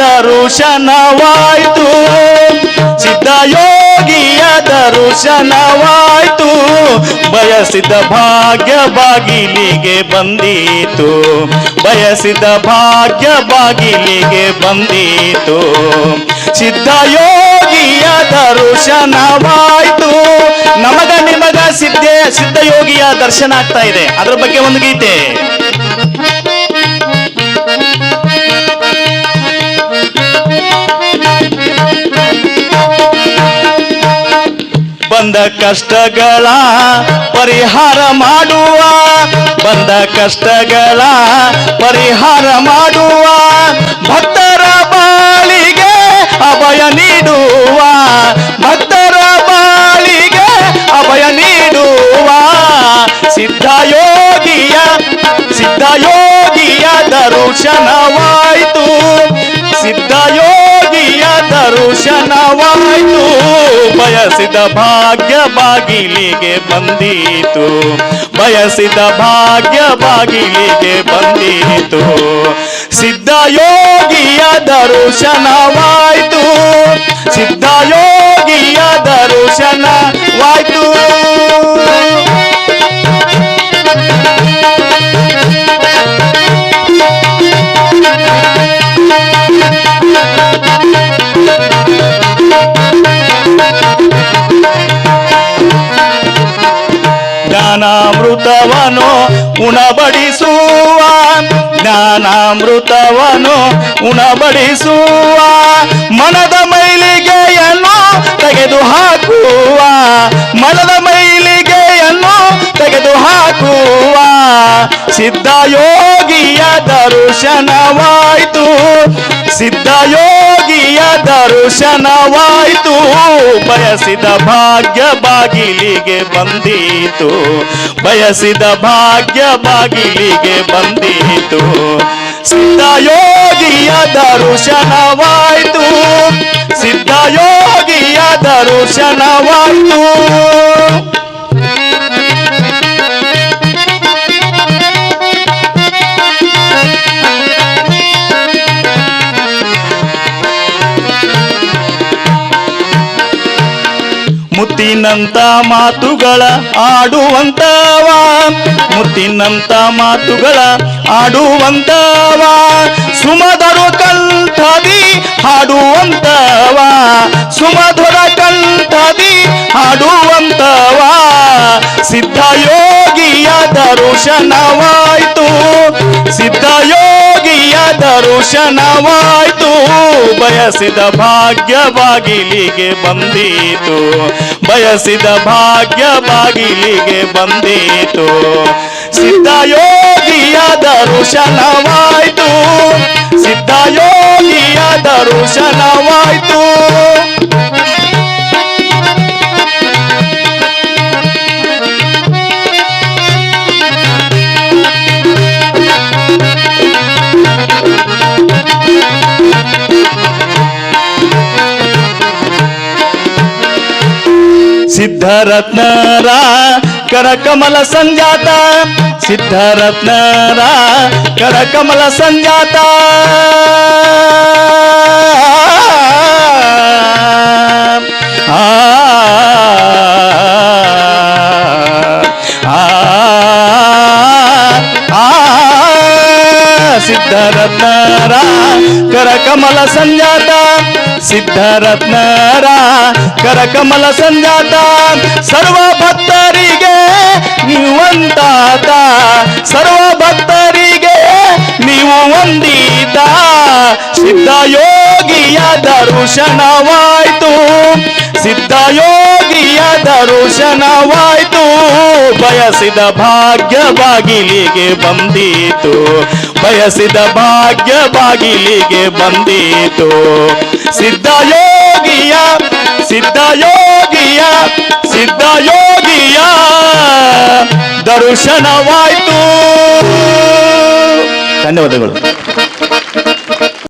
ದರುಶನವಾಯ್ತು. ಸಿದ್ಧಯೋಗಿಯ ದರುಶನವಾಯ್ತು. ಬಯಸಿದ ಭಾಗ್ಯ ಬಾಗಿಲಿಗೆ ಬಂದಿತು. ಬಯಸಿದ ಭಾಗ್ಯ ಬಾಗಿಲಿಗೆ ಬಂದೀತು. ಸಿದ್ಧಯೋಗಿಯ ದರ್ಶನವಾಯ್ತು. ನಮಗ ನಿಮಗ ಸಿದ್ಧ, ಸಿದ್ಧಯೋಗಿಯ ದರ್ಶನ ಆಗ್ತಾ ಇದೆ. ಅದ್ರ ಬಗ್ಗೆ ಒಂದು ಗೀತೆ. ಬಂದ ಕಷ್ಟಗಳ ಪರಿಹಾರ ಮಾಡುವ, ಬಂದ ಕಷ್ಟಗಳ ಪರಿಹಾರ ಮಾಡುವ, ಭಕ್ತರ ಬಾಳಿಗೆ ಅಭಯ ನೀಡುವ, ಭಕ್ತರ ಬಾಳಿಗೆ ಅಭಯ ನೀಡುವ ಸಿದ್ಧಯೋಗಿಯ ಸಿದ್ಧಯೋಗಿಯ ದರ್ಶನವಾಯಿತು ಸಿದ್ಧಯೋಗಿಯ ಬಯಸಿದ ಭಾಗ್ಯ ಬಾಗಿಲಿಗೆ ಬಂದೀತು. ಬಯಸಿದ ಭಾಗ್ಯ ಬಾಗಿಲಿಗೆ ಬಂದೀತು ಸಿದ್ಧಯೋಗಿಯ ದರ್ಶನವಾಯಿತು. ಸಿದ್ಧಯೋಗಿಯ ಜ್ಞಾನಾಮೃತವನು ಉಣಬಡಿಸುವ ಜ್ಞಾನಾಮೃತವನು ಉಣಬಡಿಸುವ ಮನದ ಮೈಲಿಗೆಯನ್ನು ತೆಗೆದು ಹಾಕುವ ಮನದ ಮೈಲಿಗೆಯನ್ನು ತೆಗೆದು ಹಾಕುವ ಸಿದ್ಧಯೋಗಿಯ ದರ್ಶನವಾಯಿತು. ಸಿದ್ಧಯೋಗಿಯ ದರ್ಶನವಾಯಿತು. ಬಯಸಿದ ಭಾಗ್ಯ ಬಾಗಿಲಿಗೆ ಬಂದಿತು. ಬಯಸಿದ ಭಾಗ್ಯ ಬಾಗಿಲಿಗೆ ಬಂದೀತು. ಸಿದ್ಧಯೋಗಿಯ ದರ್ಶನವಾಯಿತು. ಸಿದ್ಧಯೋಗಿಯ ದರ್ಶನವಾಯಿತು. ಮುತ್ತಿನಂತ ಮಾತುಗಳ ಆಡುವಂತವ, ಮುತ್ತಿನಂತ ಮಾತುಗಳ ಆಡುವಂತವ, ಸುಮಧುರ ಕಂಠದಿ ಹಾಡುವಂತವ, ಸುಮಧುರ ಕಂಠದಿ ಹಾಡುವಂತವ ಸಿದ್ಧಯೋಗಿಯ ದರ್ಶನವಾಯಿತು ಸಿದ್ಧಯೋಗಿಯ ದರ್ಶನವಾಯಿತು ಬಯಸಿದ ಭಾಗ್ಯ ಬಾಗಿಲಿಗೆ ಬಂದೀತು. ಬಯಸಿದ ಭಾಗ್ಯ ಬಾಗಿಲಿಗೆ ಬಂದೀತು. ಸಿದ್ಧಯೋಗಿಯ ದರ್ಶನವಾಯಿತು ಸಿದ್ಧಯೋಗಿಯ ದರ್ಶನವಾಯಿತು ಸಿದ್ಧರತ್ನರ ಕರಕಮಲ ಸಂಜಾತ ಸಿದ್ಧರತ್ನರ ಕರಕಮಲ ಸಂಜಾತ ಆ ಆ ಆ ಸಿದ್ಧರತ್ನರ ಕರಕಮಲ ಸಂಜಾತ ಸಿದ್ಧರತ್ನರ ಕರಕಮಲ ಸಂಜಾತ ಸರ್ವ ಭಕ್ತರಿಗೆ ನೀವಂತಾತ. ಸರ್ವ ಭಕ್ತರಿಗೆ ನೀವು ಒಂದೀತ ಸಿದ್ಧಯೋಗಿಯ ದರ್ಶನವಾಯ್ತು. ಸಿದ್ಧಯೋಗಿಯ ದರ್ಶನವಾಯ್ತು. ಬಯಸಿದ ಭಾಗ್ಯ ಬಾಗಿಲಿಗೆ ಬಂದೀತು. ಬಯಸಿದ ಭಾಗ್ಯ ಬಾಗಿಲಿಗೆ ಬಂದೀತು. ಸಿದ್ಧಯೋಗಿಯ ಸಿದ್ಧಯೋಗಿಯ ಸಿದ್ಧಯೋಗಿಯ ದರ್ಶನವಾಯ್ತು. ಧನ್ಯವಾದಗಳು.